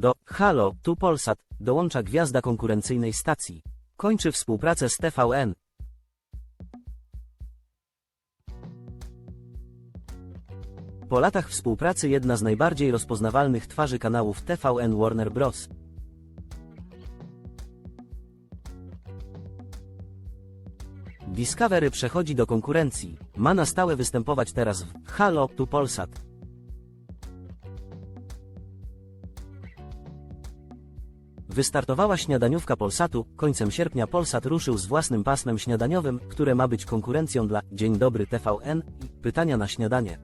Do Halo, tu Polsat, dołącza gwiazda konkurencyjnej stacji. Kończy współpracę z TVN. Po latach współpracy jedna z najbardziej rozpoznawalnych twarzy kanałów TVN Warner Bros. Discovery przechodzi do konkurencji. Ma na stałe występować teraz w Halo, tu Polsat. Wystartowała śniadaniówka Polsatu, końcem sierpnia Polsat ruszył z własnym pasmem śniadaniowym, które ma być konkurencją dla Dzień Dobry TVN i Pytania na śniadanie.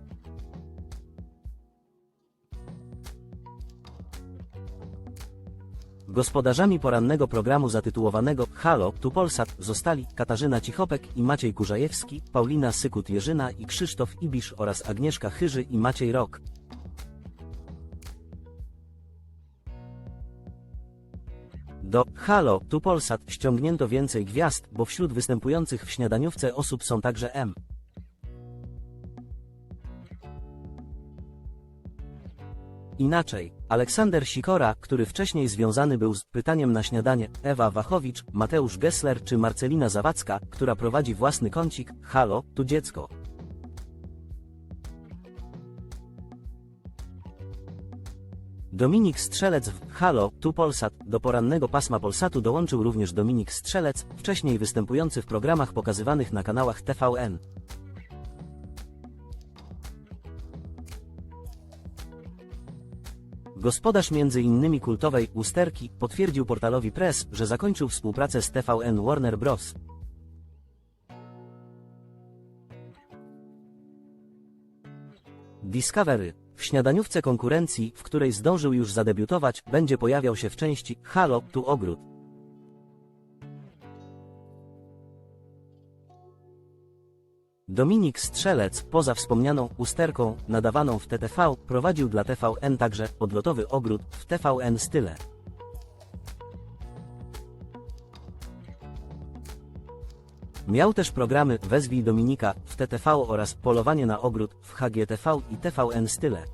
Gospodarzami porannego programu zatytułowanego Halo, tu Polsat zostali Katarzyna Cichopek i Maciej Kurzajewski, Paulina Sykut-Jerzyna i Krzysztof Ibisz oraz Agnieszka Chyży i Maciej Rok. Do Halo, tu Polsat ściągnięto więcej gwiazd, bo wśród występujących w śniadaniówce osób są także M. Inaczej, Aleksander Sikora, który wcześniej związany był z pytaniem na śniadanie, Ewa Wachowicz, Mateusz Gessler czy Marcelina Zawadzka, która prowadzi własny kącik, Halo, tu dziecko. Dominik Strzelec w Halo, tu Polsat. Do porannego pasma Polsatu dołączył również Dominik Strzelec, wcześniej występujący w programach pokazywanych na kanałach TVN. Gospodarz m.in. kultowej Usterki potwierdził portalowi Press, że zakończył współpracę z TVN Warner Bros. Discovery. W śniadaniówce konkurencji, w której zdążył już zadebiutować, będzie pojawiał się w części Halo, tu ogród. Dominik Strzelec, poza wspomnianą usterką, nadawaną w TTV, prowadził dla TVN także odlotowy ogród w TVN Style. Miał też programy Wezwij Dominika w TTV oraz Polowanie na ogród w HGTV i TVN Style.